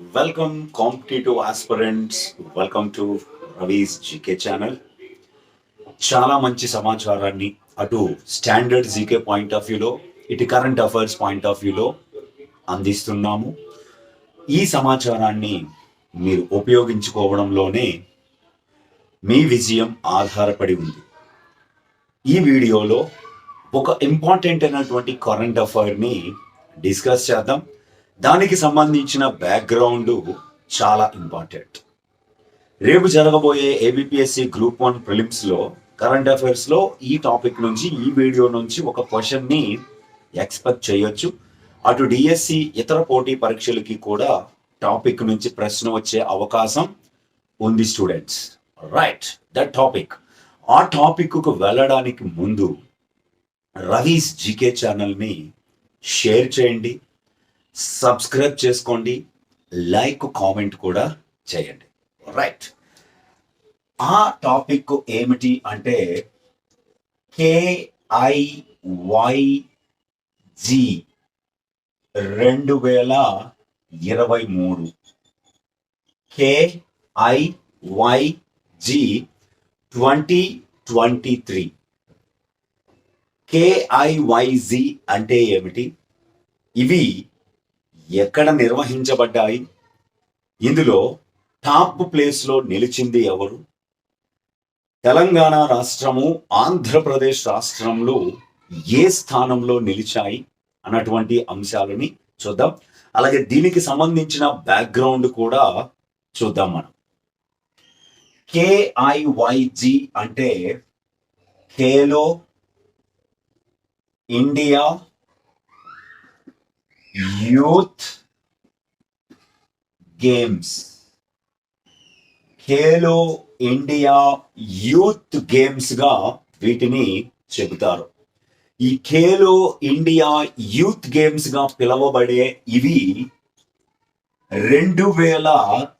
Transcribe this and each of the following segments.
Welcome competitive aspirants welcome to Ravi's GK channel చాలా మంచి సమాచారాన్ని అటు స్టాండర్డ్ జీకే పాయింట్ ఆఫ్ వ్యూలో ఇటు కరెంట్ అఫైర్స్ పాయింట్ ఆఫ్ వ్యూలో అందిస్తున్నాము. ఈ సమాచారాన్ని మీరు ఉపయోగించుకోవడంలోనే మీ విజయం ఆధారపడి ఉంది. ఈ వీడియోలో ఒక ఇంపార్టెంట్ అయినటువంటి కరెంట్ అఫైర్ని డిస్కస్ చేద్దాం. దానికి సంబంధించిన బ్యాక్గ్రౌండ్ చాలా ఇంపార్టెంట్. రేపు జరగబోయే ఏబిపిఎస్సి గ్రూప్ వన్ ప్రిలిమ్స్లో కరెంట్ అఫైర్స్లో ఈ టాపిక్ నుంచి ఈ వీడియో నుంచి ఒక క్వశ్చన్ని ఎక్స్పెక్ట్ చేయొచ్చు. అటు డిఎస్సి ఇతర పోటీ పరీక్షలకి కూడా టాపిక్ నుంచి ప్రశ్న వచ్చే అవకాశం ఉంది స్టూడెంట్స్ రైట్ దట్ టాపిక్ ఆ టాపిక్కు వెళ్ళడానికి ముందు రవీస్ జీకే ఛానల్ని షేర్ చేయండి. సబ్స్క్రైబ్ చేసుకోండి లైక్ కామెంట్ కూడా చేయండి. రైట్ ఆ టాపిక్ ఏమిటి అంటే కేఐవైజి రెండు వేల ఇరవై మూడు. KIYG twenty twenty three KIYG అంటే ఏమిటి? ఇవి ఎక్కడ నిర్వహించబడ్డాయి? ఇందులో టాప్ ప్లేస్లో నిలిచింది ఎవరు? తెలంగాణ రాష్ట్రము ఆంధ్రప్రదేశ్ రాష్ట్రంలో ఏ స్థానంలో నిలిచాయి అన్నటువంటి అంశాలని చూద్దాం. అలాగే దీనికి సంబంధించిన బ్యాక్గ్రౌండ్ కూడా చూద్దాం మనం. కేఐవైజి అంటే Khelo India youth games Khelo India youth గేమ్స్గా వీటిని చెబుతారు. ఈ ఖేలో ఇండియా యూత్ గేమ్స్గా ఇవి రెండు వేల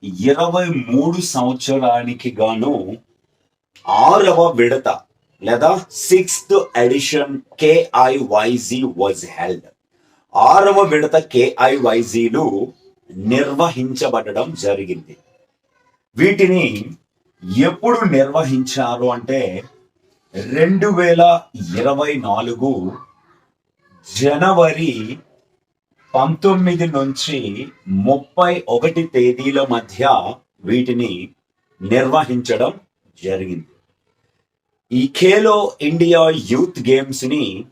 ఇరవై మూడు సంవత్సరానికి గాను ఆరవ విడత లేదా sixth edition KIYG was held ఆరవ విడత కేఐవైజీలు నిర్వహించబడడం జరిగింది. వీటిని ఎప్పుడు నిర్వహించారు అంటే రెండు వేల ఇరవై నాలుగు జనవరి పంతొమ్మిది నుంచి ముప్పై ఒకటి తేదీల మధ్య వీటిని నిర్వహించడం జరిగింది. ఈ ఖేలో ఇండియా యూత్ గేమ్స్ని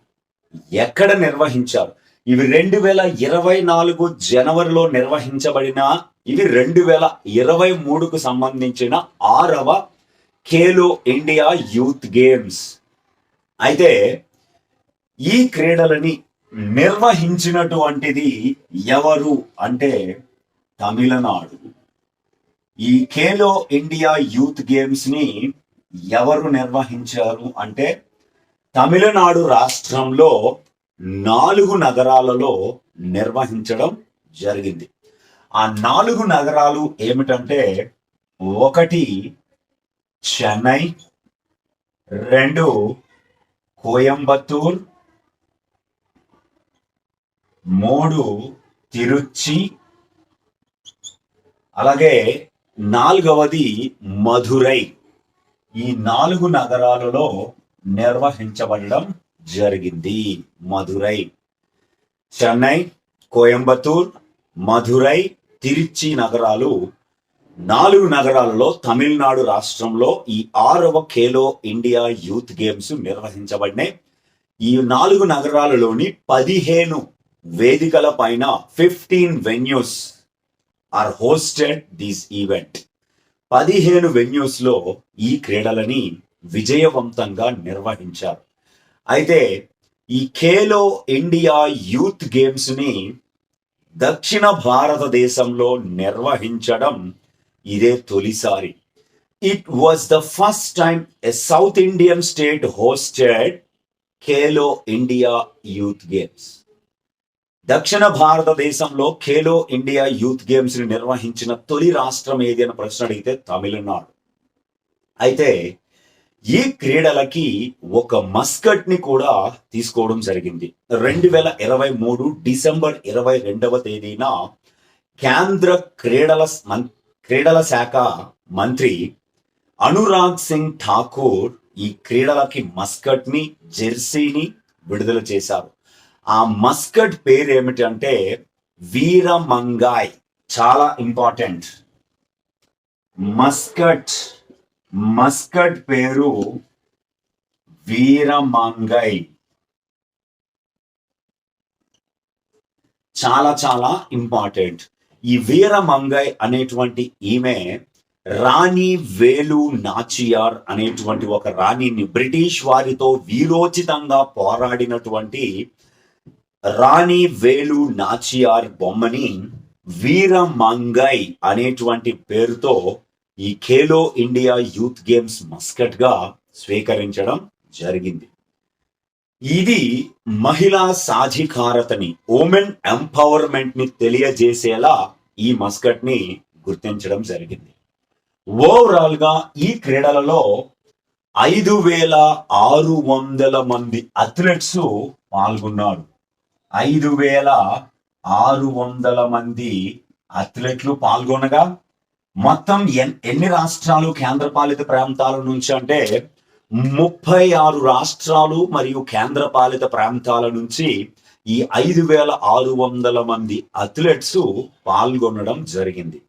ఎక్కడ నిర్వహించారు? ఇవి రెండు వేల ఇరవై నాలుగు జనవరిలో నిర్వహించబడిన ఇవి రెండు వేల ఇరవై మూడుకు సంబంధించిన ఆరవ ఖేలో ఇండియా యూత్ గేమ్స్. అయితే ఈ క్రీడలని నిర్వహించినటువంటిది ఎవరు అంటే తమిళనాడు. ఈ ఖేలో ఇండియా యూత్ గేమ్స్ని ఎవరు నిర్వహించారు అంటే తమిళనాడు రాష్ట్రంలో నాలుగు నగరాలలో నిర్వహించడం జరిగింది. ఆ నాలుగు నగరాలు ఏమిటంటే ఒకటి చెన్నై రెండు కోయంబత్తూర్ మూడు తిరుచి అలాగే నాలుగవది మధురై. ఈ నాలుగు నగరాలలో నిర్వహించబడడం జరిగింది. మధురై చెన్నై కోయంబత్తూర్ మధురై తిరుచి నగరాలు. నాలుగు నగరాలలో తమిళనాడు రాష్ట్రంలో ఈ ఆరవ ఖేలో ఇండియా యూత్ గేమ్స్ నిర్వహించబడినాయి. ఈ నాలుగు నగరాలలోని పదిహేను వేదికల పైన fifteen venues are hosted this event. పదిహేను వెన్యూస్లో ఈ క్రీడలని విజయవంతంగా నిర్వహించారు. అయితే ఈ ఖేలో ఇండియా యూత్ గేమ్స్ని దక్షిణ భారతదేశంలో నిర్వహించడం ఇదే తొలిసారి. It was the first time a south Indian state hosted Khelo India youth games. దక్షిణ భారతదేశంలో ఖేలో ఇండియా యూత్ గేమ్స్ని నిర్వహించిన తొలి రాష్ట్రం ఏది అని ప్రశ్న అడిగితే తమిళనాడు. అయితే ఈ క్రీడలకి ఒక మస్కట్ని కూడా తీసుకోవడం జరిగింది. రెండు వేల ఇరవై మూడు డిసెంబర్ ఇరవై రెండవ తేదీన కేంద్ర క్రీడల మం- క్రీడల శాఖ మంత్రి అనురాగ్ సింగ్ ఠాకూర్ ఈ క్రీడలకి మస్కట్ని జెర్సీని విడుదల చేశారు. ఆ మస్కట్ పేరు ఏమిటంటే వీరమంగాయ్. చాలా ఇంపార్టెంట్. మస్కట్ మస్కట్ పేరు వీరమంగై. చాలా చాలా ఇంపార్టెంట్. ఈ వీరమంగై అనేటువంటి ఈమె రాణి వేలు నాచియార్ అనేటువంటి ఒక రాణిని బ్రిటిష్ వారితో వీరోచితంగా పోరాడినటువంటి రాణి వేలు నాచియార్ బొమ్మని వీరమంగై అనేటువంటి పేరుతో ఈ ఖేలో ఇండియా యూత్ గేమ్స్ మస్కట్గా స్వీకరించడం జరిగింది. ఇది మహిళా సాధికారతని ఉమెన్ ఎంపవర్మెంట్ని తెలియజేసేలా ఈ మస్కట్ని గుర్తించడం జరిగింది. ఓవరాల్గా ఈ క్రీడలలో ఐదు వేల ఆరు వందల మంది అథ్లెట్స్ పాల్గొన్నారు. ఐదు వేల ఆరు వందల మంది అథ్లెట్లు పాల్గొనగా మొత్తం ఎన్ని రాష్ట్రాలు కేంద్రపాలిత ప్రాంతాల నుంచి అంటే ముప్పై ఆరు రాష్ట్రాలు మరియు కేంద్రపాలిత ప్రాంతాల నుంచి ఈ ఐదు వేల ఆరు వందల మంది అథ్లెట్స్ పాల్గొనడం జరిగింది.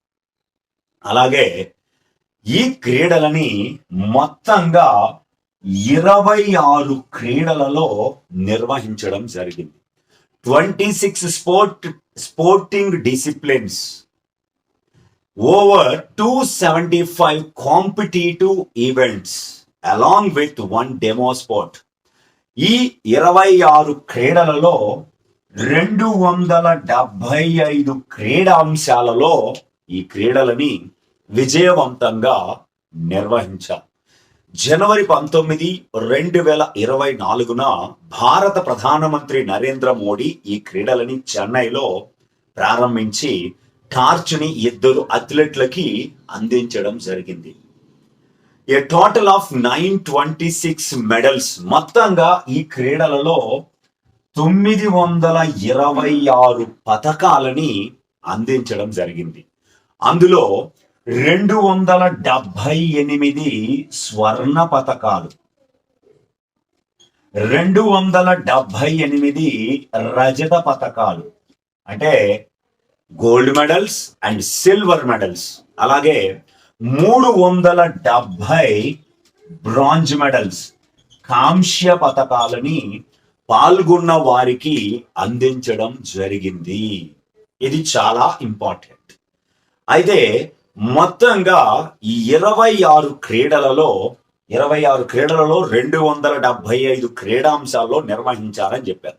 అలాగే ఈ క్రీడలని మొత్తంగా ఇరవై ఆరు క్రీడలలో నిర్వహించడం జరిగింది. Twenty six sport sporting disciplines over two seventy five competitive events along with one demo ఈ ఇరవై ఆరు క్రీడలలో రెండు వందల డెబ్బై ఐదు క్రీడాంశాలలో ఈ క్రీడలని విజయవంతంగా నిర్వహించారు జనవరి పంతొమ్మిది రెండు వేల ఇరవై నాలుగున భారత ప్రధానమంత్రి నరేంద్ర మోడీ ఈ క్రీడలని చెన్నైలో ప్రారంభించి టార్చ్ని ఇద్దరు అథ్లెట్లకి అందించడం జరిగింది. A total of nine twenty six medals మొత్తంగా ఈ క్రీడలలో తొమ్మిది వందల ఇరవై ఆరు పథకాలని అందించడం జరిగింది. అందులో రెండు వందల డెబ్బై ఎనిమిది స్వర్ణ పథకాలు రెండు వందల డెబ్బై ఎనిమిది రజత పథకాలు. అంటే gold medals and silver medals. అలాగే మూడు వందల డెబ్బై బ్రాంజ్ మెడల్స్ కాంస్య పథకాలని పాల్గొన్న వారికి అందించడం జరిగింది. ఇది చాలా ఇంపార్టెంట్. అయితే మొత్తంగా ఈ ఇరవై ఆరు క్రీడలలో ఇరవై ఆరు క్రీడలలో రెండు వందల డెబ్బై ఐదు క్రీడాంశాల్లో నిర్వహించారని చెప్పారు.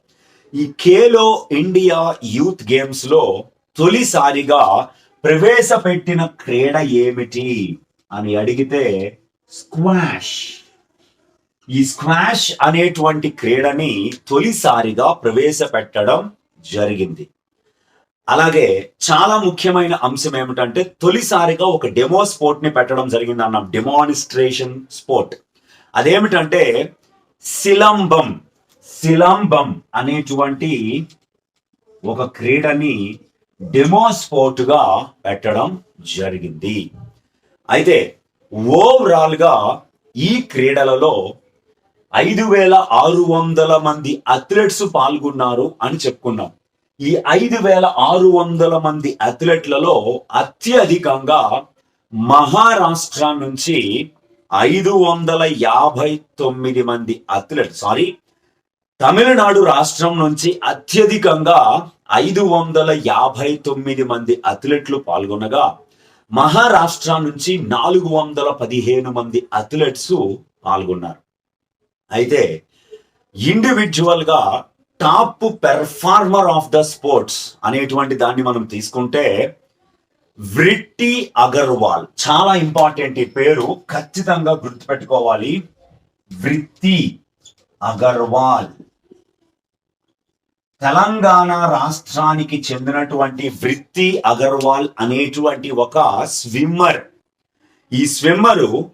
ఈ ఖేలో ఇండియా యూత్ గేమ్స్లో తొలిసారిగా ప్రవేశపెట్టిన క్రీడ ఏమిటి అని అడిగితే స్క్వాష్. ఈ స్క్వాష్ అనేటువంటి క్రీడని తొలిసారిగా ప్రవేశపెట్టడం జరిగింది. అలాగే చాలా ముఖ్యమైన అంశం ఏమిటంటే తొలిసారిగా ఒక డెమో స్పోర్ట్ని పెట్టడం జరిగింది అన్నాం. డెమానిస్ట్రేషన్ స్పోర్ట్ అదేమిటంటే శిలంబం. శిలంబం అనేటువంటి ఒక క్రీడని డెమో స్పోర్ట్గా పెట్టడం జరిగింది. అయితే ఓవరాల్గా ఈ క్రీడలలో ఐదు వేల ఆరు వందల మంది అథ్లెట్స్ పాల్గొన్నారు అని చెప్పుకున్నాం. ఈ ఐదు వేల ఆరు వందల మంది అథ్లెట్లలో అత్యధికంగా మహారాష్ట్ర నుంచి ఐదు వందల యాభై తొమ్మిది మంది అథ్లెట్ సారీ తమిళనాడు రాష్ట్రం నుంచి అత్యధికంగా ఐదు వందల యాభై తొమ్మిది మంది అథ్లెట్లు పాల్గొనగా మహారాష్ట్ర నుంచి నాలుగు వందల పదిహేను మంది అథ్లెట్స్ పాల్గొన్నారు. అయితే ఇండివిజువల్గా top performer of the sports అనేటువంటి దాన్ని మనం తీసుకుంటే వ్రిట్టి అగర్వాల్. చాలా ఇంపార్టెంట్ ఈ పేరు. ఖచ్చితంగా గుర్తుపెట్టుకోవాలి. వృత్తి అగర్వాల్. తెలంగాణ రాష్ట్రానికి చెందినటువంటి వృత్తి అగర్వాల్ అనేటువంటి ఒక స్విమ్మర్. ఈ స్విమ్మరు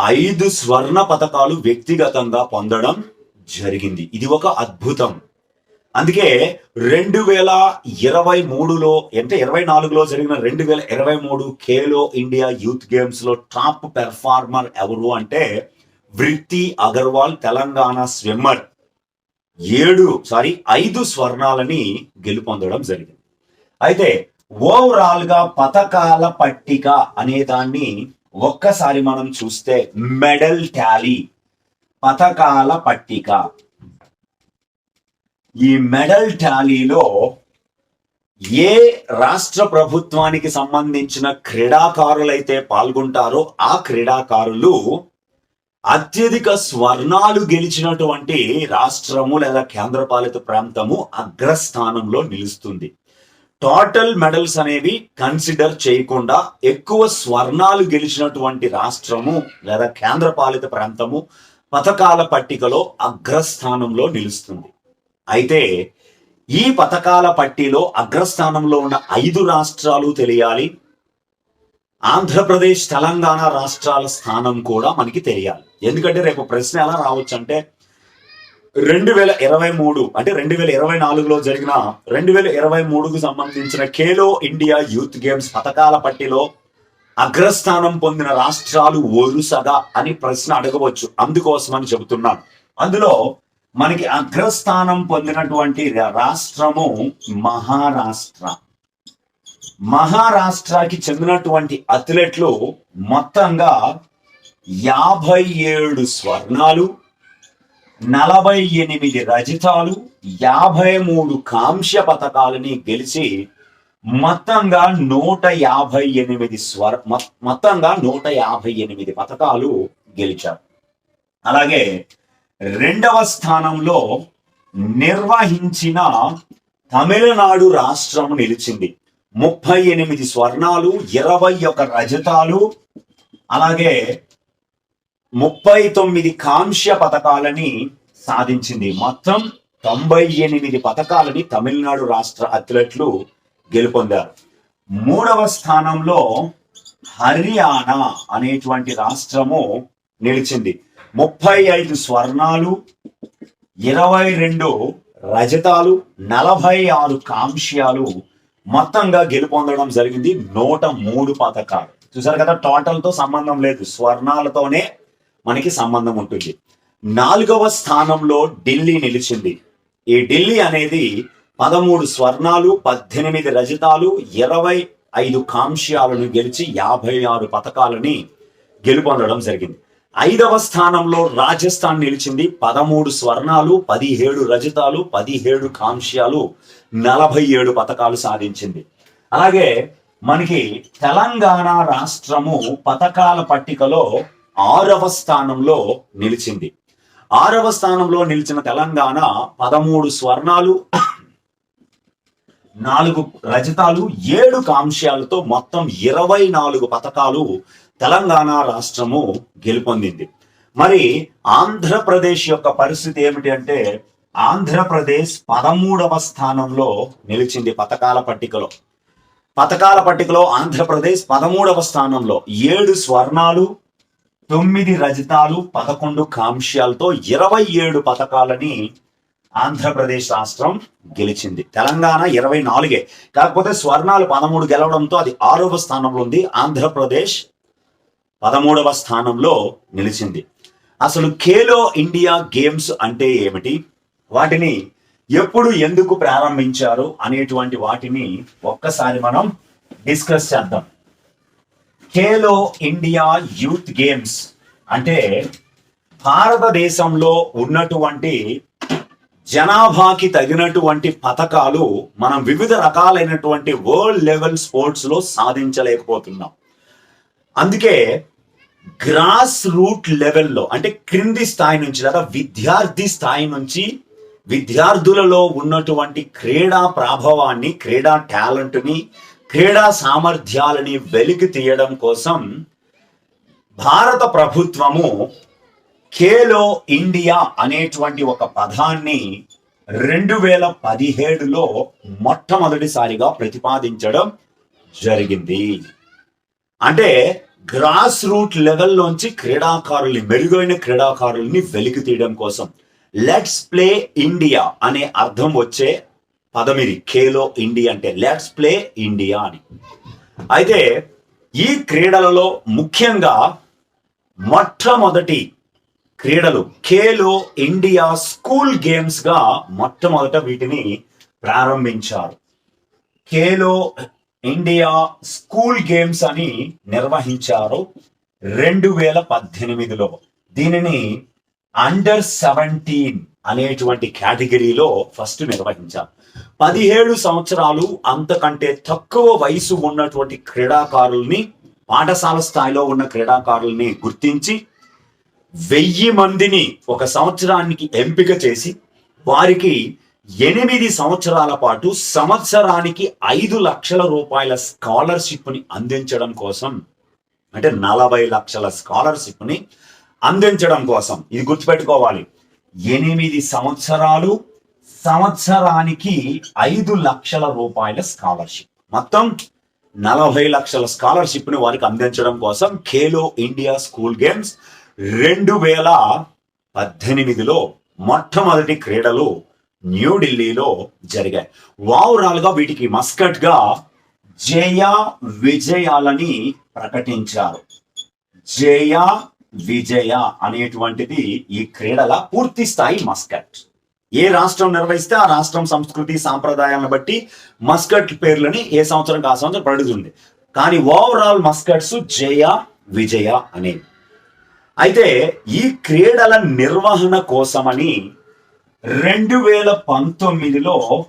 ఐదు స్వర్ణ పథకాలు వ్యక్తిగతంగా పొందడం జరిగింది. ఇది ఒక అద్భుతం. అందుకే రెండు వేల ఇరవై మూడులో అంటే ఇరవై నాలుగులో జరిగిన రెండు వేల ఇరవై మూడు ఖేలో ఇండియా యూత్ గేమ్స్లో టాప్ పెర్ఫార్మర్ ఎవరు అంటే వృత్తి అగర్వాల్ తెలంగాణ స్విమ్మర్. ఏడు సారీ ఐదు స్వర్ణాలని గెలుపొందడం జరిగింది. అయితే ఓవరాల్గా పథకాల పట్టిక అనే దాన్ని ఒక్కసారి మనం చూస్తే మెడల్ ట్యాలీ పథకాల పట్టిక. ఈ మెడల్ ట్యాలీలో ఏ రాష్ట్ర ప్రభుత్వానికి సంబంధించిన క్రీడాకారులైతే పాల్గొంటారో ఆ క్రీడాకారులు అత్యధిక స్వర్ణాలు గెలిచినటువంటి రాష్ట్రము లేదా కేంద్రపాలిత ప్రాంతము అగ్రస్థానంలో నిలుస్తుంది. టోటల్ మెడల్స్ అనేవి కన్సిడర్ చేయకుండా ఎక్కువ స్వర్ణాలు గెలిచినటువంటి రాష్ట్రము లేదా కేంద్రపాలిత ప్రాంతము పథకాల పట్టికలో అగ్రస్థానంలో నిలుస్తుంది. అయితే ఈ పథకాల పట్టిలో అగ్రస్థానంలో ఉన్న ఐదు రాష్ట్రాలు తెలియాలి. ఆంధ్రప్రదేశ్ తెలంగాణ రాష్ట్రాల స్థానం కూడా మనకి తెలియాలి. ఎందుకంటే రేపు ప్రశ్న ఎలా రావచ్చు అంటే రెండు వేల ఇరవై మూడు అంటే రెండు వేల ఇరవై నాలుగులో జరిగిన రెండు వేల ఇరవై మూడుకు సంబంధించిన ఖేలో ఇండియా యూత్ గేమ్స్ పథకాల పట్టిలో అగ్రస్థానం పొందిన రాష్ట్రాలు వరుసగా అని ప్రశ్న అడగవచ్చు. అందుకోసమని చెబుతున్నాను. అందులో మనకి అగ్రస్థానం పొందినటువంటి రాష్ట్రము మహారాష్ట్ర. మహారాష్ట్రకి చెందినటువంటి అథ్లెట్లు మొత్తంగా యాభై ఏడు స్వర్ణాలు నలభై ఎనిమిది రజితాలు యాభై మూడు కాంస్య పథకాలని గెలిచి మొత్తంగా నూట యాభై ఎనిమిది స్వర మొత్తంగా నూట యాభై ఎనిమిది పథకాలు గెలిచారు. అలాగే రెండవ స్థానంలో నిర్వహించిన తమిళనాడు రాష్ట్రం నిలిచింది. ముప్పై ఎనిమిది స్వర్ణాలు ఇరవై ఒక రజతాలు అలాగే ముప్పై తొమ్మిది కాంస్య పథకాలని సాధించింది. మొత్తం తొంభై ఎనిమిది పథకాలని తమిళనాడు రాష్ట్ర అథ్లెట్లు గెలుపొందారు. మూడవ స్థానంలో హర్యానా అనేటువంటి రాష్ట్రము నిలిచింది. ముప్పై ఐదు స్వర్ణాలు ఇరవై రెండు రజతాలు నలభై ఆరు కాంస్యాలు మొత్తంగా గెలుపొందడం జరిగింది నూట మూడు పథకాలు. చూసారు కదా టోటల్తో సంబంధం లేదు. స్వర్ణాలతోనే మనకి సంబంధం ఉంటుంది. నాలుగవ స్థానంలో ఢిల్లీ నిలిచింది. ఈ ఢిల్లీ అనేది పదమూడు స్వర్ణాలు పద్దెనిమిది రజతాలు ఇరవై ఐదు కాంక్ష్యాలను గెలిచి యాభై ఆరు పథకాలని గెలుపొందడం జరిగింది. ఐదవ స్థానంలో రాజస్థాన్ నిలిచింది. పదమూడు స్వర్ణాలు పదిహేడు రజతాలు పదిహేడు కాంస్యాలు నలభై ఏడు పథకాలు సాధించింది. అలాగే మనకి తెలంగాణ రాష్ట్రము పథకాల పట్టికలో ఆరవ స్థానంలో నిలిచింది. ఆరవ స్థానంలో నిలిచిన తెలంగాణ పదమూడు స్వర్ణాలు నాలుగు రజతాలు ఏడు కాంస్యాలతో మొత్తం ఇరవై నాలుగు పథకాలు తెలంగాణ రాష్ట్రము గెలుపొందింది. మరి ఆంధ్రప్రదేశ్ యొక్క పరిస్థితి ఏమిటి అంటే ఆంధ్రప్రదేశ్ పదమూడవ స్థానంలో నిలిచింది పథకాల పట్టికలో. పథకాల పట్టికలో ఆంధ్రప్రదేశ్ పదమూడవ స్థానంలో ఏడు స్వర్ణాలు తొమ్మిది రజతాలు పదకొండు కాంస్యాలతో ఇరవై ఏడు పథకాలని ఆంధ్రప్రదేశ్ రాష్ట్రం గెలిచింది. తెలంగాణ ఇరవై నాలుగే. కాకపోతే స్వర్ణాలు పదమూడు గెలవడంతో అది ఆరవ స్థానంలో ఉంది ఆంధ్రప్రదేశ్ పదమూడవ స్థానంలో నిలిచింది. అసలు ఖేలో ఇండియా గేమ్స్ అంటే ఏమిటి? వాటిని ఎప్పుడు ఎందుకు ప్రారంభించారు అనేటువంటి వాటిని ఒక్కసారి మనం డిస్కస్ చేద్దాం. ఖేలో ఇండియా యూత్ గేమ్స్ అంటే భారతదేశంలో ఉన్నటువంటి జనాభాకి తగినటువంటి పథకాలు మనం వివిధ రకాలైనటువంటి వరల్డ్ లెవెల్ స్పోర్ట్స్లో సాధించలేకపోతున్నాం. అందుకే గ్రాస్ రూట్ లెవెల్లో అంటే క్రింది స్థాయి నుంచి లేదా విద్యార్థి స్థాయి నుంచి విద్యార్థులలో ఉన్నటువంటి క్రీడా ప్రాభవాన్ని క్రీడా టాలెంట్ని క్రీడా సామర్థ్యాలని వెలికి తీయడం కోసం భారత ప్రభుత్వము ఖేలో ఇండియా అనేటువంటి ఒక పదాన్ని రెండు వేల పదిహేడులో మొట్టమొదటిసారిగా ప్రతిపాదించడం జరిగింది. అంటే గ్రాస్ రూట్ లెవెల్లోంచి క్రీడాకారుల్ని మెరుగైన క్రీడాకారుల్ని వెలికి తీయడం కోసం లెట్స్ ప్లే ఇండియా అనే అర్థం వచ్చే పదం ఇది. కేలో ఇండియా అంటే లెట్స్ ప్లే ఇండియా అని. అయితే ఈ క్రీడలలో ముఖ్యంగా మొట్టమొదటి క్రీడలు కేలో ఇండియా స్కూల్ గేమ్స్గా మొట్టమొదట వీటిని ప్రారంభించారు. కేలో ఇండియా స్కూల్ గేమ్స్ అని నిర్వహించారు రెండు వేల పద్దెనిమిదిలో. దీనిని అండర్ సెవెంటీన్ అనేటువంటి కేటగిరీలో ఫస్ట్ నిర్వహించారు. పదిహేడు సంవత్సరాలు అంతకంటే తక్కువ వయసు ఉన్నటువంటి క్రీడాకారుల్ని పాఠశాల స్థాయిలో ఉన్న క్రీడాకారుల్ని గుర్తించి వెయ్యి మందిని ఒక సంవత్సరానికి ఎంపిక చేసి వారికి ఎనిమిది సంవత్సరాల పాటు సంవత్సరానికి ఐదు లక్షల రూపాయల స్కాలర్షిప్ని అందించడం కోసం అంటే నలభై లక్షల స్కాలర్షిప్ని అందించడం కోసం ఇది గుర్తుపెట్టుకోవాలి. ఎనిమిది సంవత్సరాలు సంవత్సరానికి ఐదు లక్షల రూపాయల స్కాలర్షిప్. మొత్తం నలభై లక్షల స్కాలర్షిప్ని వారికి అందించడం కోసం ఖేలో ఇండియా స్కూల్ గేమ్స్ రెండు వేల పద్దెనిమిదిలో మొట్టమొదటి క్రీడలు న్యూఢిల్లీలో జరిగాయి. వావురాలుగా వీటికి మస్కట్గా జయ విజయాలని ప్రకటించారు. జయ విజయ అనేటువంటిది ఈ క్రీడల పూర్తి స్థాయి మస్కట్. ఏ రాష్ట్రం నిర్వహిస్తే ఆ రాష్ట్రం సంస్కృతి సాంప్రదాయాలను బట్టి మస్కట్ పేర్లని ఏ సంవత్సరం ఆ సంవత్సరం పడుతుంది. కానీ ఓవరాల్ మస్కట్స్ జయ విజయ అనేవి. అయితే ఈ క్రీడల నిర్వహణ కోసమని రెండు వేల పంతొమ్మిదిలో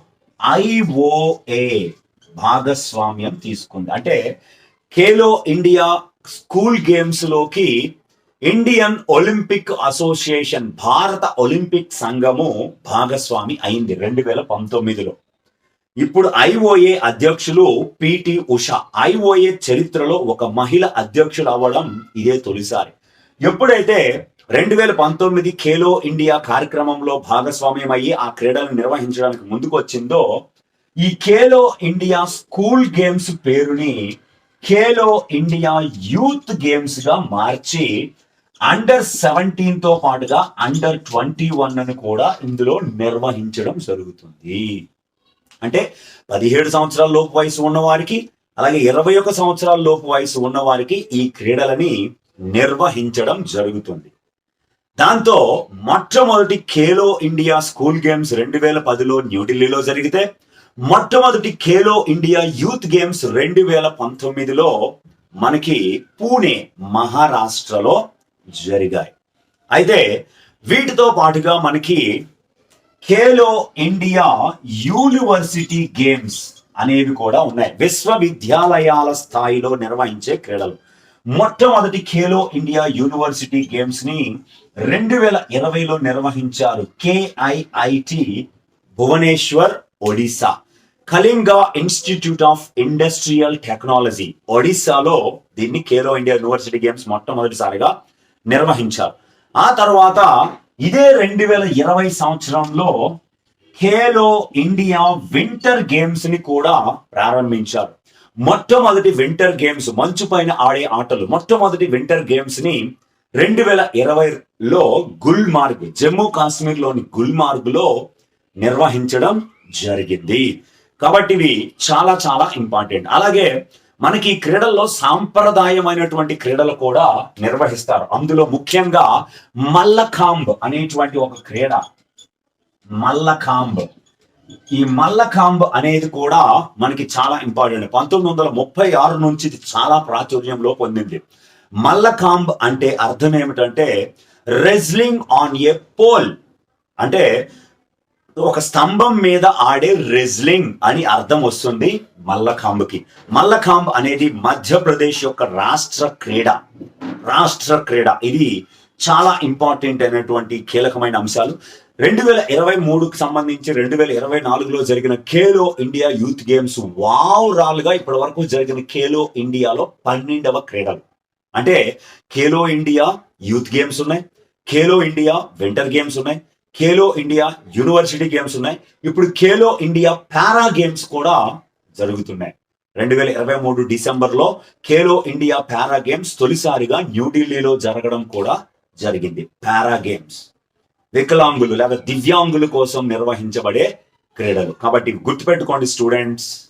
ఐఓఏ భాగస్వామ్యం తీసుకుంది. అంటే ఖేలో ఇండియా స్కూల్ గేమ్స్లోకి ఇండియన్ ఒలింపిక్ అసోసియేషన్ భారత ఒలింపిక్ సంఘము భాగస్వామి అయింది రెండు వేల పంతొమ్మిదిలో ఇప్పుడు ఐఓఏ అధ్యక్షులు పిటి ఉష. ఐఓఏ చరిత్రలో ఒక మహిళ అధ్యక్షుడు అవ్వడం ఇదే తొలిసారి. ఎప్పుడైతే రెండు వేల పంతొమ్మిది ఖేలో ఇండియా కార్యక్రమంలో భాగస్వామ్యం అయ్యి ఆ క్రీడలను నిర్వహించడానికి ముందుకు వచ్చిందో ఈ ఖేలో ఇండియా స్కూల్ గేమ్స్ పేరుని ఖేలో ఇండియా యూత్ గేమ్స్గా మార్చి అండర్ సెవెంటీన్తో పాటుగా అండర్ ట్వంటీ వన్ అని కూడా ఇందులో నిర్వహించడం జరుగుతుంది. అంటే పదిహేడు సంవత్సరాల లోపు వయసు ఉన్నవారికి అలాగే ఇరవై ఒక సంవత్సరాల లోపు వయసు ఉన్నవారికి ఈ క్రీడలని నిర్వహించడం జరుగుతుంది. దాంతో మొట్టమొదటి ఖేలో ఇండియా స్కూల్ గేమ్స్ రెండు వేల పదిలో న్యూఢిల్లీలో జరిగితే మొట్టమొదటి ఖేలో ఇండియా యూత్ గేమ్స్ రెండు వేల పంతొమ్మిదిలో మనకి పూణే మహారాష్ట్రలో జరిగాయి. అయితే వీటితో పాటుగా మనకి ఖేలో ఇండియా యూనివర్సిటీ గేమ్స్ అనేవి కూడా ఉన్నాయి. విశ్వవిద్యాలయాల స్థాయిలో నిర్వహించే క్రీడలు. మొట్టమొదటి ఖేలో ఇండియా యూనివర్సిటీ గేమ్స్ని రెండు వేల ఇరవైలో నిర్వహించారు KIIT Bhubaneswar Odisha. Kalinga institute of industrial technology ఒడిశాలో దీన్ని కేరో ఇండియా యూనివర్సిటీ గేమ్స్ మొట్టమొదటిసారిగా నిర్వహించారు. ఆ తర్వాత ఇదే రెండు వేల ఇరవై సంవత్సరంలో ఖేలో ఇండియా వింటర్ గేమ్స్ని కూడా ప్రారంభించారు. మొట్టమొదటి వింటర్ గేమ్స్ మంచు పైన ఆడే ఆటలు మొట్టమొదటి వింటర్ గేమ్స్ని రెండు వేల ఇరవైలో గుల్మార్గ్ జమ్మూ కాశ్మీర్లోని గుల్మార్గ్లో నిర్వహించడం జరిగింది. కాబట్టి ఇవి చాలా చాలా ఇంపార్టెంట్. అలాగే మనకి ఈ క్రీడల్లో సాంప్రదాయమైనటువంటి క్రీడలు కూడా నిర్వహిస్తారు. అందులో ముఖ్యంగా మల్లఖాంబ్ అనేటువంటి ఒక క్రీడ. మల్లఖాంబ్ ఈ మల్లఖాంబ్ అనేది కూడా మనకి చాలా ఇంపార్టెంట్. పంతొమ్మిది వందల ముప్పై ఆరు నుంచి ఇది చాలా ప్రాచుర్యంలో పొందింది. మల్లకాంబ్ అంటే అర్థం ఏమిటంటే రెజ్లింగ్ ఆన్ ఏ పోల్ అంటే ఒక స్తంభం మీద ఆడే రెజ్లింగ్ అని అర్థం వస్తుంది మల్లకాంబ్కి. మల్లకాంబ్ అనేది మధ్యప్రదేశ్ యొక్క రాష్ట్ర క్రీడ. రాష్ట్ర క్రీడ. ఇది చాలా ఇంపార్టెంట్ అయినటువంటి కీలకమైన అంశాలు. రెండు వేల ఇరవై మూడుకు సంబంధించి రెండు వేల ఇరవై నాలుగులో జరిగిన ఖేలో ఇండియా యూత్ గేమ్స్ వావ్ రాలుగా ఇప్పటి వరకు జరిగిన ఖేలో ఇండియాలో పన్నెండవ క్రీడలు. అంటే ఖేలో ఇండియా యూత్ గేమ్స్ ఉన్నాయి ఖేలో ఇండియా వింటర్ గేమ్స్ ఉన్నాయి ఖేలో ఇండియా యూనివర్సిటీ గేమ్స్ ఉన్నాయి. ఇప్పుడు ఖేలో ఇండియా పారా గేమ్స్ కూడా జరుగుతున్నాయి. రెండు వేల ఇరవై మూడు డిసెంబర్లో ఖేలో ఇండియా పారా గేమ్స్ తొలిసారిగా న్యూఢిల్లీలో జరగడం కూడా జరిగింది. Para games. వికలాంగులు లేదా దివ్యాంగుల కోసం నిర్వహించబడే క్రీడలు. కాబట్టి గుర్తుపెట్టుకోండి స్టూడెంట్స్